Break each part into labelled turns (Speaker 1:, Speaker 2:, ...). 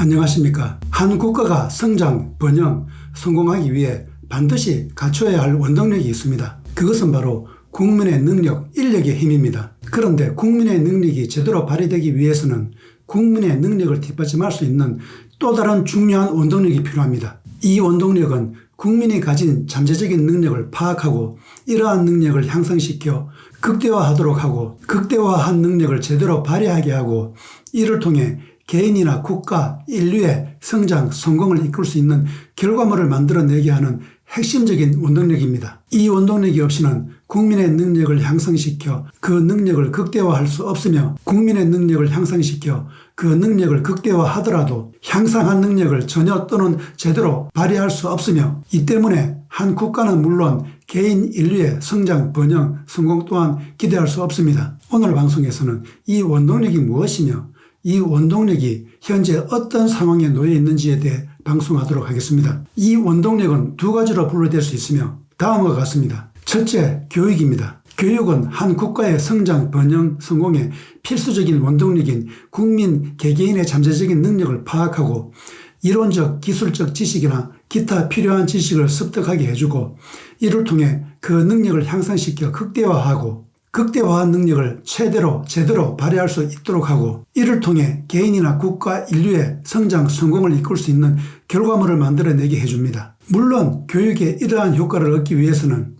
Speaker 1: 안녕하십니까. 한 국가가 성장, 번영, 성공하기 위해 반드시 갖춰야 할 원동력이 있습니다. 그것은 바로 국민의 능력, 인력의 힘입니다. 그런데 국민의 능력이 제대로 발휘되기 위해서는 국민의 능력을 뒷받침할 수 있는 또 다른 중요한 원동력이 필요합니다. 이 원동력은 국민이 가진 잠재적인 능력을 파악하고 이러한 능력을 향상시켜 극대화하도록 하고 극대화한 능력을 제대로 발휘하게 하고 이를 통해 개인이나 국가, 인류의 성장, 성공을 이끌 수 있는 결과물을 만들어내게 하는 핵심적인 원동력입니다. 이 원동력이 없이는 국민의 능력을 향상시켜 그 능력을 극대화할 수 없으며 국민의 능력을 향상시켜 그 능력을 극대화하더라도 향상한 능력을 전혀 또는 제대로 발휘할 수 없으며 이 때문에 한 국가는 물론 개인 인류의 성장, 번영, 성공 또한 기대할 수 없습니다. 오늘 방송에서는 이 원동력이 무엇이며 이 원동력이 현재 어떤 상황에 놓여 있는지에 대해 방송하도록 하겠습니다. 이 원동력은 두 가지로 분류될 수 있으며 다음과 같습니다. 첫째, 교육입니다. 교육은 한 국가의 성장, 번영, 성공에 필수적인 원동력인 국민 개개인의 잠재적인 능력을 파악하고 이론적, 기술적 지식이나 기타 필요한 지식을 습득하게 해주고 이를 통해 그 능력을 향상시켜 극대화하고 극대화한 능력을 최대로 제대로 발휘할 수 있도록 하고 이를 통해 개인이나 국가 인류의 성장 성공을 이끌 수 있는 결과물을 만들어내게 해줍니다. 물론 교육의 이러한 효과를 얻기 위해서는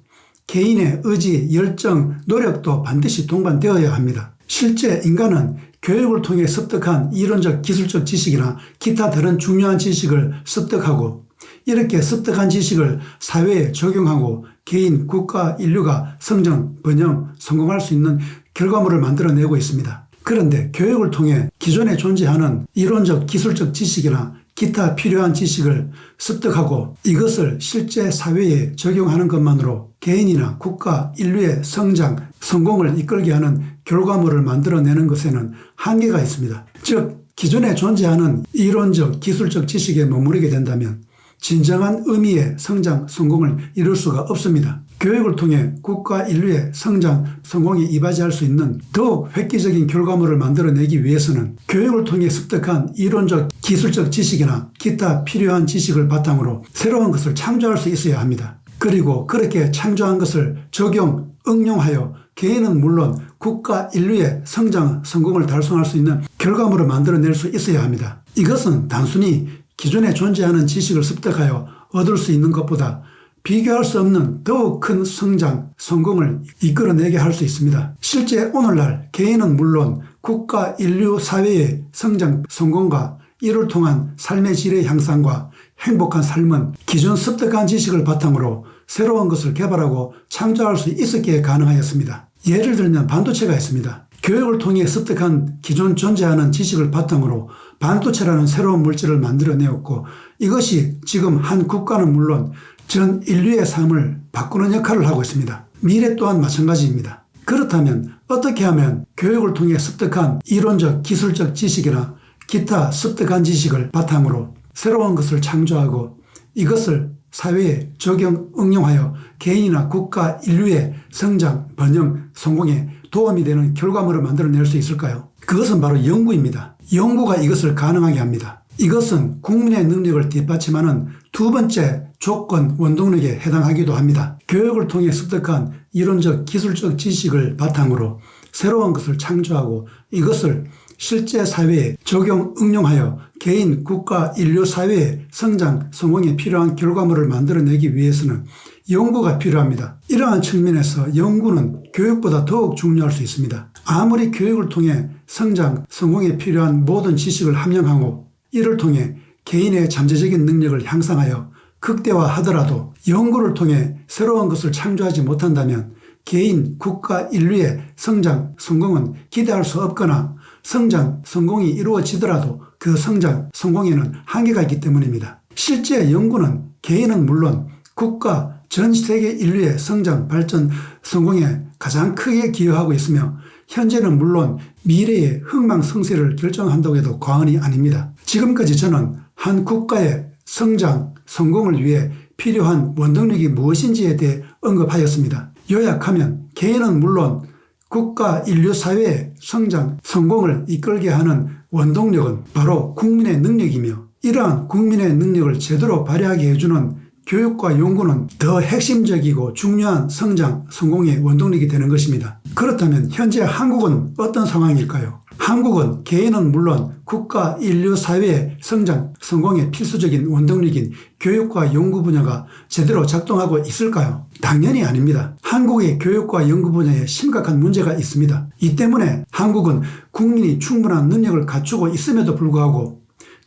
Speaker 1: 개인의 의지, 열정, 노력도 반드시 동반되어야 합니다. 실제 인간은 교육을 통해 습득한 이론적 기술적 지식이나 기타 다른 중요한 지식을 습득하고 이렇게 습득한 지식을 사회에 적용하고 개인, 국가, 인류가 성장, 번영, 성공할 수 있는 결과물을 만들어내고 있습니다. 그런데 교육을 통해 기존에 존재하는 이론적 기술적 지식이나 기타 필요한 지식을 습득하고 이것을 실제 사회에 적용하는 것만으로 개인이나 국가, 인류의 성장, 성공을 이끌게 하는 결과물을 만들어내는 것에는 한계가 있습니다. 즉, 기존에 존재하는 이론적, 기술적 지식에 머무르게 된다면 진정한 의미의 성장, 성공을 이룰 수가 없습니다. 교육을 통해 국가 인류의 성장, 성공에 이바지할 수 있는 더욱 획기적인 결과물을 만들어내기 위해서는 교육을 통해 습득한 이론적, 기술적 지식이나 기타 필요한 지식을 바탕으로 새로운 것을 창조할 수 있어야 합니다. 그리고 그렇게 창조한 것을 적용, 응용하여 개인은 물론 국가 인류의 성장, 성공을 달성할 수 있는 결과물을 만들어낼 수 있어야 합니다. 이것은 단순히 기존에 존재하는 지식을 습득하여 얻을 수 있는 것보다 비교할 수 없는 더욱 큰 성장, 성공을 이끌어내게 할 수 있습니다. 실제 오늘날 개인은 물론 국가, 인류, 사회의 성장, 성공과 이를 통한 삶의 질의 향상과 행복한 삶은 기존 습득한 지식을 바탕으로 새로운 것을 개발하고 창조할 수 있었기에 가능하였습니다. 예를 들면 반도체가 있습니다. 교육을 통해 습득한 기존 존재하는 지식을 바탕으로 반도체라는 새로운 물질을 만들어내었고 이것이 지금 한 국가는 물론 전 인류의 삶을 바꾸는 역할을 하고 있습니다. 미래 또한 마찬가지입니다. 그렇다면 어떻게 하면 교육을 통해 습득한 이론적 기술적 지식이나 기타 습득한 지식을 바탕으로 새로운 것을 창조하고 이것을 사회에 적용, 응용하여 개인이나 국가, 인류의 성장, 번영, 성공에 도움이 되는 결과물을 만들어낼 수 있을까요? 그것은 바로 연구입니다. 연구가 이것을 가능하게 합니다. 이것은 국민의 능력을 뒷받침하는 두 번째 조건 원동력에 해당하기도 합니다. 교육을 통해 습득한 이론적 기술적 지식을 바탕으로 새로운 것을 창조하고 이것을 실제 사회에 적용, 응용하여 개인, 국가, 인류 사회의 성장, 성공에 필요한 결과물을 만들어내기 위해서는 연구가 필요합니다. 이러한 측면에서 연구는 교육보다 더욱 중요할 수 있습니다. 아무리 교육을 통해 성장, 성공에 필요한 모든 지식을 함양하고 이를 통해 개인의 잠재적인 능력을 향상하여 극대화하더라도 연구를 통해 새로운 것을 창조하지 못한다면 개인, 국가, 인류의 성장, 성공은 기대할 수 없거나 성장, 성공이 이루어지더라도 그 성장, 성공에는 한계가 있기 때문입니다. 실제 연구는 개인은 물론 국가, 전 세계 인류의 성장, 발전, 성공에 가장 크게 기여하고 있으며 현재는 물론 미래의 흥망성쇠를 결정한다고 해도 과언이 아닙니다. 지금까지 저는 한 국가의 성장, 성공을 위해 필요한 원동력이 무엇인지에 대해 언급하였습니다. 요약하면 개인은 물론 국가 인류 사회의 성장, 성공을 이끌게 하는 원동력은 바로 국민의 능력이며 이러한 국민의 능력을 제대로 발휘하게 해주는 교육과 연구는 더 핵심적이고 중요한 성장, 성공의 원동력이 되는 것입니다. 그렇다면 현재 한국은 어떤 상황일까요? 한국은 개인은 물론 국가, 인류, 사회의 성장, 성공의 필수적인 원동력인 교육과 연구 분야가 제대로 작동하고 있을까요? 당연히 아닙니다. 한국의 교육과 연구 분야에 심각한 문제가 있습니다. 이 때문에 한국은 국민이 충분한 능력을 갖추고 있음에도 불구하고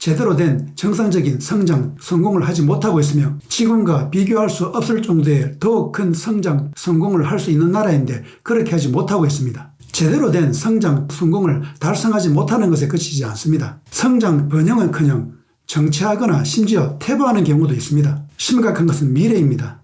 Speaker 1: 제대로 된 정상적인 성장, 성공을 하지 못하고 있으며 지금과 비교할 수 없을 정도의 더욱 큰 성장, 성공을 할 수 있는 나라인데 그렇게 하지 못하고 있습니다. 제대로 된 성장, 성공을 달성하지 못하는 것에 그치지 않습니다. 성장 번영은 커녕 정체하거나 심지어 퇴보하는 경우도 있습니다. 심각한 것은 미래입니다.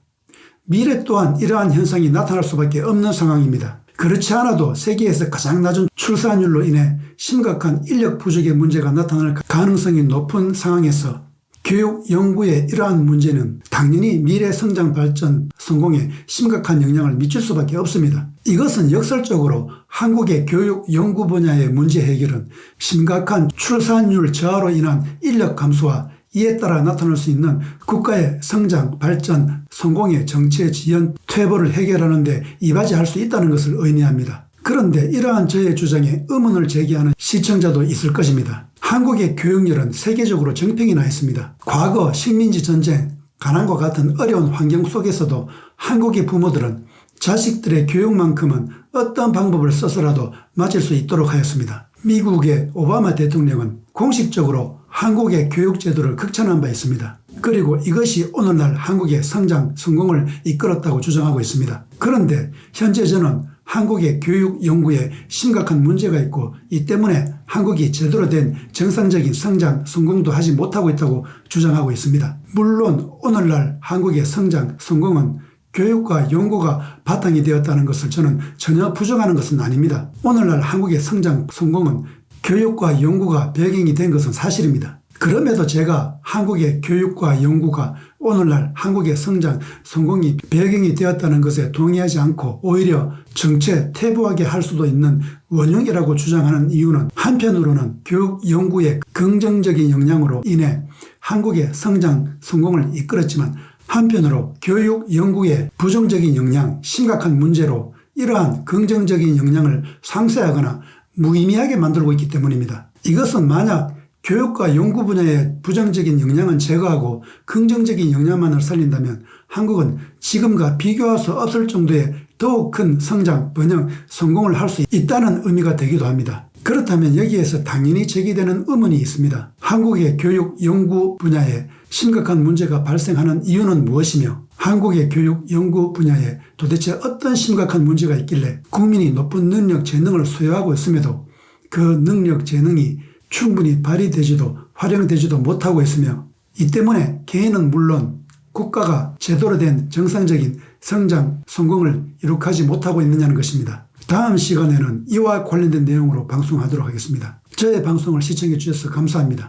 Speaker 1: 미래 또한 이러한 현상이 나타날 수밖에 없는 상황입니다. 그렇지 않아도 세계에서 가장 낮은 출산율로 인해 심각한 인력 부족의 문제가 나타날 가능성이 높은 상황에서 교육 연구의 이러한 문제는 당연히 미래 성장 발전 성공에 심각한 영향을 미칠 수밖에 없습니다. 이것은 역설적으로 한국의 교육 연구 분야의 문제 해결은 심각한 출산율 저하로 인한 인력 감소와 이에 따라 나타날 수 있는 국가의 성장, 발전, 성공의 정체 지연, 퇴보를 해결하는 데 이바지할 수 있다는 것을 의미합니다. 그런데 이러한 저의 주장에 의문을 제기하는 시청자도 있을 것입니다. 한국의 교육열은 세계적으로 정평이 나 있습니다. 과거 식민지 전쟁, 가난과 같은 어려운 환경 속에서도 한국의 부모들은 자식들의 교육만큼은 어떤 방법을 써서라도 맞을 수 있도록 하였습니다. 미국의 오바마 대통령은 공식적으로 한국의 교육제도를 극찬한 바 있습니다. 그리고 이것이 오늘날 한국의 성장, 성공을 이끌었다고 주장하고 있습니다. 그런데 현재 저는 한국의 교육 연구에 심각한 문제가 있고 이 때문에 한국이 제대로 된 정상적인 성장, 성공도 하지 못하고 있다고 주장하고 있습니다. 물론 오늘날 한국의 성장, 성공은 교육과 연구가 바탕이 되었다는 것을 저는 전혀 부정하는 것은 아닙니다. 오늘날 한국의 성장, 성공은 교육과 연구가 배경이 된 것은 사실입니다. 그럼에도 제가 한국의 교육과 연구가 오늘날 한국의 성장, 성공이 배경이 되었다는 것에 동의하지 않고 오히려 정체, 퇴보하게 할 수도 있는 원흉이라고 주장하는 이유는 한편으로는 교육 연구의 긍정적인 영향으로 인해 한국의 성장, 성공을 이끌었지만 한편으로 교육 연구의 부정적인 영향, 심각한 문제로 이러한 긍정적인 영향을 상쇄하거나 무의미하게 만들고 있기 때문입니다. 이것은 만약 교육과 연구 분야의 부정적인 영향은 제거하고 긍정적인 영향만을 살린다면 한국은 지금과 비교할 수 없을 정도의 더욱 큰 성장, 번영, 성공을 할 수 있다는 의미가 되기도 합니다. 그렇다면 여기에서 당연히 제기되는 의문이 있습니다. 한국의 교육 연구 분야에 심각한 문제가 발생하는 이유는 무엇이며 한국의 교육 연구 분야에 도대체 어떤 심각한 문제가 있길래 국민이 높은 능력 재능을 소유하고 있음에도 그 능력 재능이 충분히 발휘되지도 활용되지도 못하고 있으며 이 때문에 개인은 물론 국가가 제대로 된 정상적인 성장, 성공을 이룩하지 못하고 있느냐는 것입니다. 다음 시간에는 이와 관련된 내용으로 방송하도록 하겠습니다. 저의 방송을 시청해 주셔서 감사합니다.